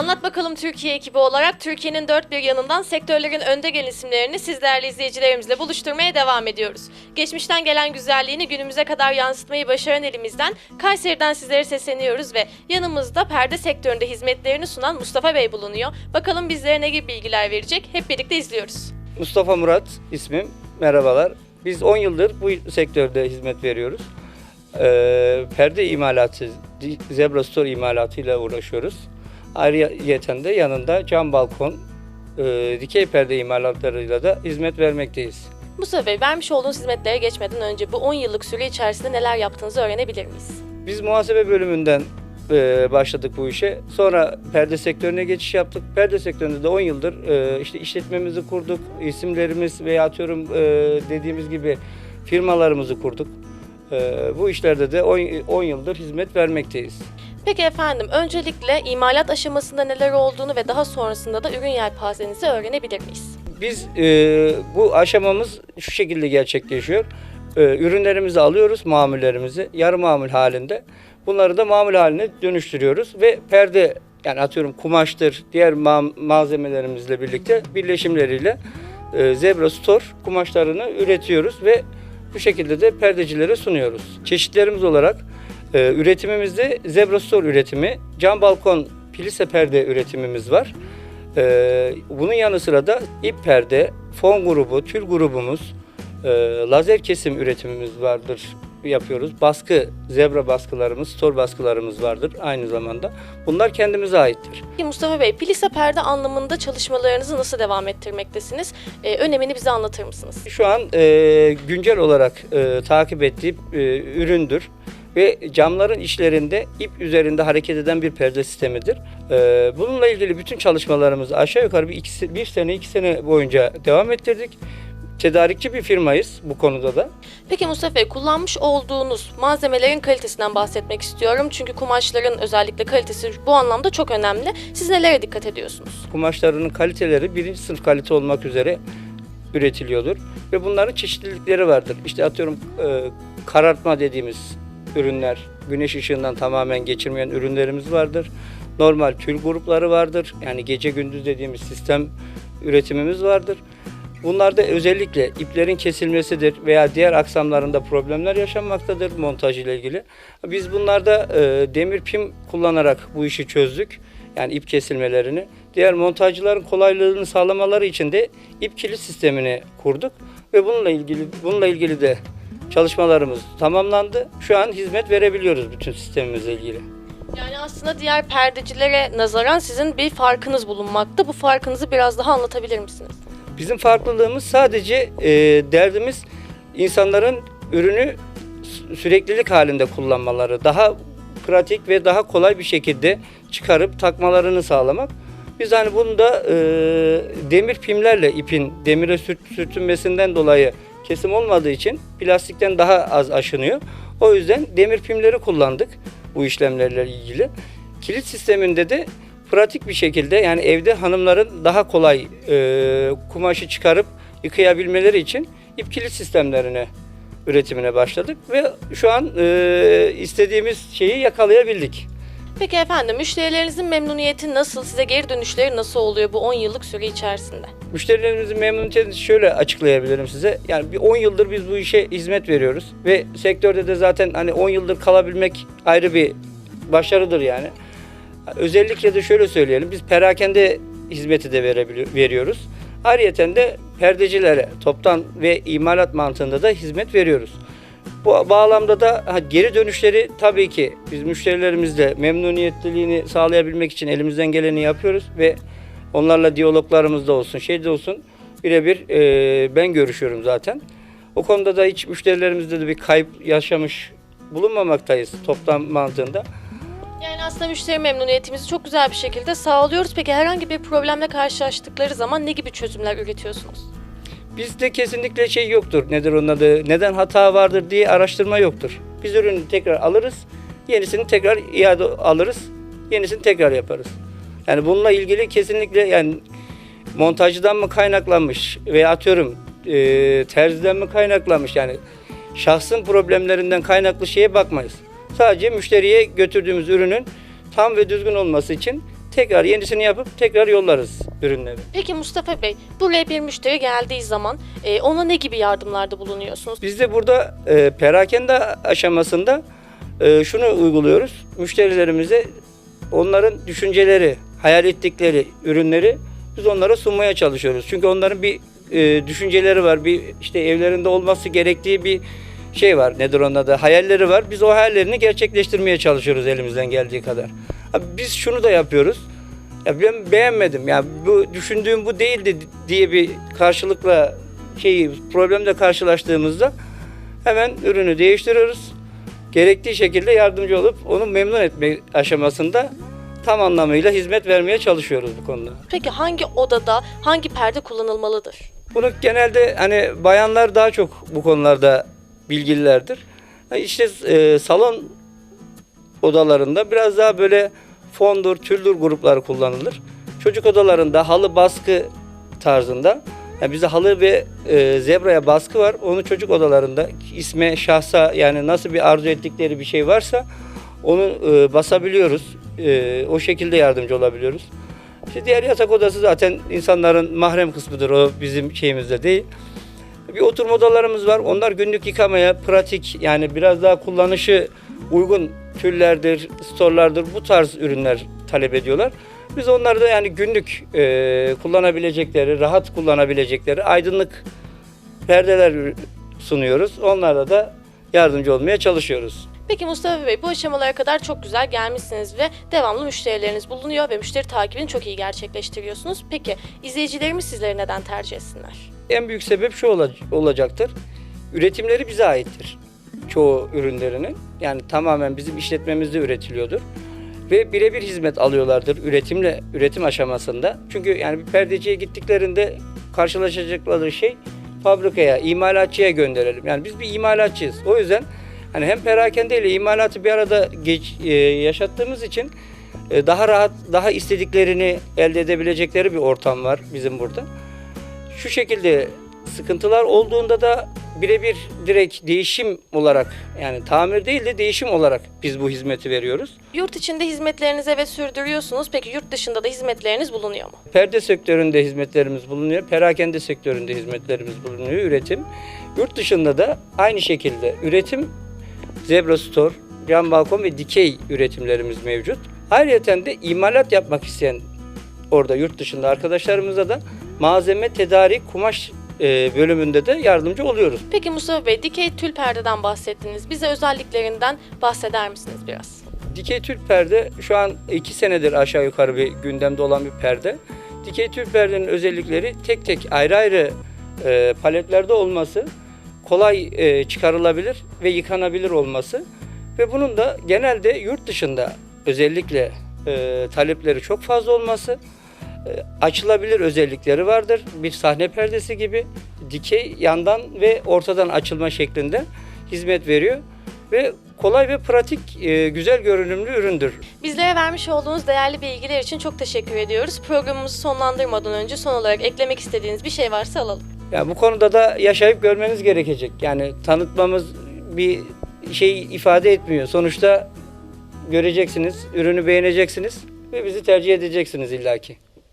Anlat Bakalım Türkiye ekibi olarak Türkiye'nin dört bir yanından sektörlerin önde gelen isimlerini siz değerli izleyicilerimizle buluşturmaya devam ediyoruz. Geçmişten gelen güzelliğini günümüze kadar yansıtmayı başaran elimizden Kayseri'den sizlere sesleniyoruz ve yanımızda perde sektöründe hizmetlerini sunan Mustafa Bey bulunuyor. Bakalım bizlere ne gibi bilgiler verecek? Hep birlikte izliyoruz. Mustafa Murat ismim. Merhabalar. Biz 10 yıldır bu sektörde hizmet veriyoruz. Ee, perde imalatı, Zebra Store imalatıyla uğraşıyoruz. Ayrıca de yanında cam balkon, e, dikey perde imalatlarıyla da hizmet vermekteyiz. Mustafa Bey vermiş olduğunuz hizmetlere geçmeden önce bu 10 yıllık süre içerisinde neler yaptığınızı öğrenebilir miyiz? Biz muhasebe bölümünden e, başladık bu işe. Sonra perde sektörüne geçiş yaptık. Perde sektöründe de 10 yıldır e, işte işletmemizi kurduk. İsimlerimiz veya atıyorum e, dediğimiz gibi firmalarımızı kurduk. E, bu işlerde de 10 yıldır hizmet vermekteyiz. Peki efendim, öncelikle imalat aşamasında neler olduğunu ve daha sonrasında da ürün yelpazenizi öğrenebilir miyiz? Biz e, bu aşamamız şu şekilde gerçekleşiyor. E, ürünlerimizi alıyoruz, mamullerimizi yarı mamul halinde. Bunları da mamul haline dönüştürüyoruz ve perde yani atıyorum kumaştır, diğer ma- malzemelerimizle birlikte birleşimleriyle e, Zebra Store kumaşlarını üretiyoruz ve bu şekilde de perdecilere sunuyoruz. Çeşitlerimiz olarak e, üretimimizde Zebra Store üretimi, cam balkon plise perde üretimimiz var. Ee, bunun yanı sıra da ip perde, fon grubu, tül grubumuz, e, lazer kesim üretimimiz vardır yapıyoruz. Baskı, zebra baskılarımız, store baskılarımız vardır aynı zamanda. Bunlar kendimize aittir. Mustafa Bey, plisa perde anlamında çalışmalarınızı nasıl devam ettirmektesiniz? Ee, önemini bize anlatır mısınız? Şu an e, güncel olarak e, takip ettiğim e, üründür ve camların içlerinde ip üzerinde hareket eden bir perde sistemidir. E, bununla ilgili bütün çalışmalarımızı aşağı yukarı bir, iki, bir sene iki sene boyunca devam ettirdik. Tedarikçi bir firmayız bu konuda da. Peki Mustafa Bey, kullanmış olduğunuz malzemelerin kalitesinden bahsetmek istiyorum. Çünkü kumaşların özellikle kalitesi bu anlamda çok önemli. Siz nelere dikkat ediyorsunuz? Kumaşlarının kaliteleri birinci sınıf kalite olmak üzere üretiliyordur. Ve bunların çeşitlilikleri vardır. İşte atıyorum e, karartma dediğimiz ürünler, güneş ışığından tamamen geçirmeyen ürünlerimiz vardır. Normal tül grupları vardır. Yani gece gündüz dediğimiz sistem üretimimiz vardır. Bunlarda özellikle iplerin kesilmesidir veya diğer aksamlarında problemler yaşanmaktadır montaj ile ilgili. Biz bunlarda e, demir pim kullanarak bu işi çözdük. Yani ip kesilmelerini. Diğer montajcıların kolaylığını sağlamaları için de ip kilit sistemini kurduk ve bununla ilgili bununla ilgili de çalışmalarımız tamamlandı. Şu an hizmet verebiliyoruz bütün sistemimizle ilgili. Yani aslında diğer perdecilere nazaran sizin bir farkınız bulunmakta. Bu farkınızı biraz daha anlatabilir misiniz? Bizim farklılığımız sadece e, derdimiz insanların ürünü sü- süreklilik halinde kullanmaları, daha pratik ve daha kolay bir şekilde çıkarıp takmalarını sağlamak. Biz hani bunu da e, demir pimlerle ipin demire sürt, sürtünmesinden dolayı kesim olmadığı için plastikten daha az aşınıyor. O yüzden demir pimleri kullandık bu işlemlerle ilgili. Kilit sisteminde de pratik bir şekilde yani evde hanımların daha kolay e, kumaşı çıkarıp yıkayabilmeleri için ip kilit sistemlerine üretimine başladık ve şu an e, istediğimiz şeyi yakalayabildik. Peki efendim müşterilerinizin memnuniyeti nasıl? Size geri dönüşleri nasıl oluyor bu 10 yıllık süre içerisinde? Müşterilerimizin memnuniyetini şöyle açıklayabilirim size. Yani bir 10 yıldır biz bu işe hizmet veriyoruz ve sektörde de zaten hani 10 yıldır kalabilmek ayrı bir başarıdır yani. Özellikle de şöyle söyleyelim. Biz perakende hizmeti de veriyoruz. Ayrıca de perdecilere toptan ve imalat mantığında da hizmet veriyoruz. Bu bağlamda da ha, geri dönüşleri tabii ki biz müşterilerimizle memnuniyetliliğini sağlayabilmek için elimizden geleni yapıyoruz ve onlarla diyaloglarımız da olsun, şey de olsun birebir e, ben görüşüyorum zaten. O konuda da hiç müşterilerimizde de bir kayıp yaşamış bulunmamaktayız toplam mantığında. Yani aslında müşteri memnuniyetimizi çok güzel bir şekilde sağlıyoruz. Peki herhangi bir problemle karşılaştıkları zaman ne gibi çözümler üretiyorsunuz? Bizde kesinlikle şey yoktur. Nedir onun adı? Neden hata vardır diye araştırma yoktur. Biz ürünü tekrar alırız. Yenisini tekrar iade alırız. Yenisini tekrar yaparız. Yani bununla ilgili kesinlikle yani montajcıdan mı kaynaklanmış veya atıyorum e, terziden mi kaynaklanmış yani şahsın problemlerinden kaynaklı şeye bakmayız. Sadece müşteriye götürdüğümüz ürünün tam ve düzgün olması için tekrar yenisini yapıp tekrar yollarız ürünleri. Peki Mustafa Bey, buraya bir müşteri geldiği zaman e, ona ne gibi yardımlarda bulunuyorsunuz? Biz de burada e, perakende aşamasında e, şunu uyguluyoruz. Müşterilerimize onların düşünceleri, hayal ettikleri ürünleri biz onlara sunmaya çalışıyoruz. Çünkü onların bir e, düşünceleri var, bir işte evlerinde olması gerektiği bir şey var. Nedir onun adı? Hayalleri var. Biz o hayallerini gerçekleştirmeye çalışıyoruz elimizden geldiği kadar. Abi biz şunu da yapıyoruz. Ya ben beğenmedim. Ya bu düşündüğüm bu değildi diye bir karşılıkla şeyi problemle karşılaştığımızda hemen ürünü değiştiriyoruz. Gerektiği şekilde yardımcı olup onu memnun etme aşamasında tam anlamıyla hizmet vermeye çalışıyoruz bu konuda. Peki hangi odada hangi perde kullanılmalıdır? Bunu genelde hani bayanlar daha çok bu konularda bilgililerdir. İşte e, salon odalarında biraz daha böyle fondur, tüldür grupları kullanılır. Çocuk odalarında halı baskı tarzında. Yani bizde halı ve e, zebraya baskı var. Onu çocuk odalarında isme, şahsa yani nasıl bir arzu ettikleri bir şey varsa onu e, basabiliyoruz. E, o şekilde yardımcı olabiliyoruz. İşte diğer yatak odası zaten insanların mahrem kısmıdır. O bizim şeyimizde değil. Bir oturma odalarımız var. Onlar günlük yıkamaya pratik yani biraz daha kullanışı uygun tüllerdir, storlardır bu tarz ürünler talep ediyorlar. Biz onları da yani günlük e, kullanabilecekleri, rahat kullanabilecekleri aydınlık perdeler sunuyoruz. Onlarla da yardımcı olmaya çalışıyoruz. Peki Mustafa Bey bu aşamalara kadar çok güzel gelmişsiniz ve devamlı müşterileriniz bulunuyor ve müşteri takibini çok iyi gerçekleştiriyorsunuz. Peki izleyicilerimiz sizleri neden tercih etsinler? En büyük sebep şu ola- olacaktır. Üretimleri bize aittir. Çoğu ürünlerinin. Yani tamamen bizim işletmemizde üretiliyordur. Ve birebir hizmet alıyorlardır üretimle üretim aşamasında. Çünkü yani bir perdeciye gittiklerinde karşılaşacakları şey fabrikaya, imalatçıya gönderelim. Yani biz bir imalatçıyız. O yüzden hani hem perakende ile imalatı bir arada geç, e, yaşattığımız için e, daha rahat, daha istediklerini elde edebilecekleri bir ortam var bizim burada şu şekilde sıkıntılar olduğunda da birebir direkt değişim olarak yani tamir değil de değişim olarak biz bu hizmeti veriyoruz. Yurt içinde hizmetlerinizi evet sürdürüyorsunuz. Peki yurt dışında da hizmetleriniz bulunuyor mu? Perde sektöründe hizmetlerimiz bulunuyor. Perakende sektöründe hizmetlerimiz bulunuyor. Üretim. Yurt dışında da aynı şekilde üretim, zebra store, cam balkon ve dikey üretimlerimiz mevcut. Ayrıca de imalat yapmak isteyen orada yurt dışında arkadaşlarımıza da malzeme, tedarik, kumaş e, bölümünde de yardımcı oluyoruz. Peki Mustafa Bey dikey tül perdeden bahsettiniz. Bize özelliklerinden bahseder misiniz biraz? Dikey tül perde şu an iki senedir aşağı yukarı bir gündemde olan bir perde. Dikey tül perdenin özellikleri tek tek ayrı ayrı e, paletlerde olması, kolay e, çıkarılabilir ve yıkanabilir olması ve bunun da genelde yurt dışında özellikle e, talepleri çok fazla olması, e, açılabilir özellikleri vardır. Bir sahne perdesi gibi dikey yandan ve ortadan açılma şeklinde hizmet veriyor ve kolay ve pratik, e, güzel görünümlü üründür. Bizlere vermiş olduğunuz değerli bilgiler için çok teşekkür ediyoruz. Programımızı sonlandırmadan önce son olarak eklemek istediğiniz bir şey varsa alalım. Ya bu konuda da yaşayıp görmeniz gerekecek. Yani tanıtmamız bir şey ifade etmiyor. Sonuçta göreceksiniz, ürünü beğeneceksiniz ve bizi tercih edeceksiniz illaki.